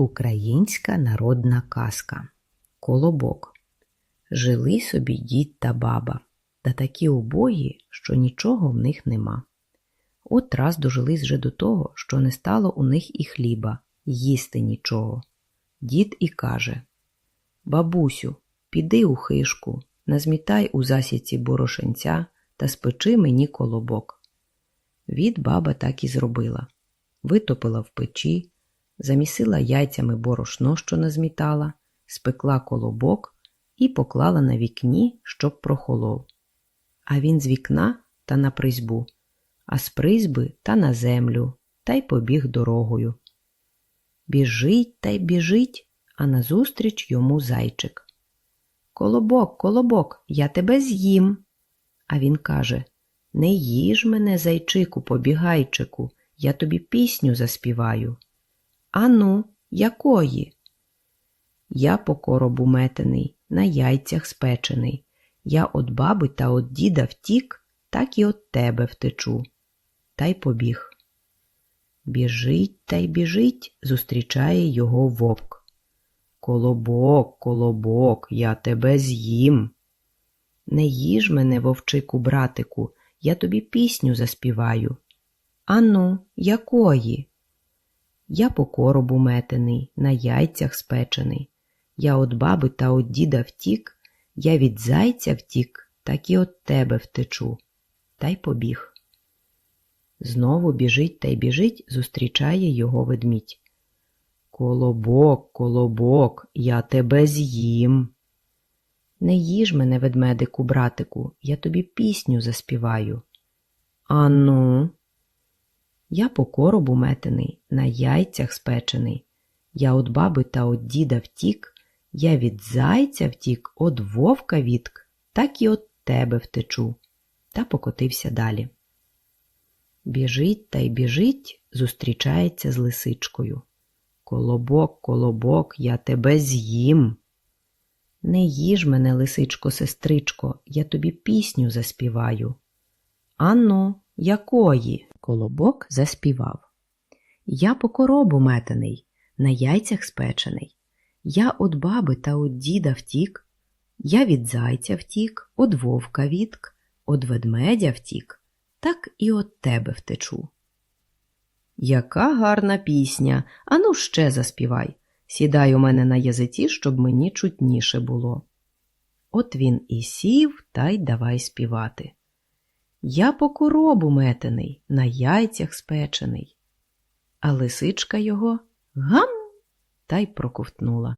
Українська народна казка Колобок. Жили собі дід та баба, та такі убогі, що нічого в них нема. От раз дожились вже до того, що не стало у них і хліба, їсти нічого. Дід і каже Бабусю, піди у хишку, назмітай у засіці борошенця та спечи мені колобок. Від баба так і зробила. Витопила в печі, замісила яйцями борошно, що назмітала, спекла колобок і поклала на вікні, щоб прохолов. А він з вікна та на призьбу, а з призьби та на землю, та й побіг дорогою. Біжить та й біжить, а назустріч йому зайчик. Колобок, колобок, я тебе з'їм. А він каже Не їж мене, зайчику, побігайчику, я тобі пісню заспіваю. Ану, якої? Я по коробу метений, на яйцях спечений. Я от баби та от діда втік, так і от тебе втечу. Та й побіг. Біжить та й біжить, зустрічає його вовк. Колобок, колобок, я тебе з'їм. Не їж мене, вовчику, братику, я тобі пісню заспіваю. Ану, якої? Я по коробу метений, на яйцях спечений. Я от баби та от діда втік, я від зайця втік, так і от тебе втечу. Та й побіг. Знову біжить та й біжить, зустрічає його ведмідь. Колобок, колобок, я тебе з'їм. Не їж мене, ведмедику, братику, я тобі пісню заспіваю. Ану. Я по коробу метений, на яйцях спечений. Я от баби та от діда втік, я від зайця втік, от вовка вітк, так і от тебе втечу. Та покотився далі. Біжить та й біжить, зустрічається з лисичкою. Колобок, колобок, я тебе з'їм. Не їж мене, лисичко, сестричко, я тобі пісню заспіваю. Анно, якої? Колобок заспівав. Я по коробу метений, на яйцях спечений. Я от баби та от діда втік, я від зайця втік, од вовка вітк, од ведмедя втік, так і от тебе втечу. Яка гарна пісня, ану ще заспівай. Сідай у мене на язиці, щоб мені чутніше було. От він і сів та й давай співати. Я по коробу метений, на яйцях спечений. А лисичка його гам та й проковтнула.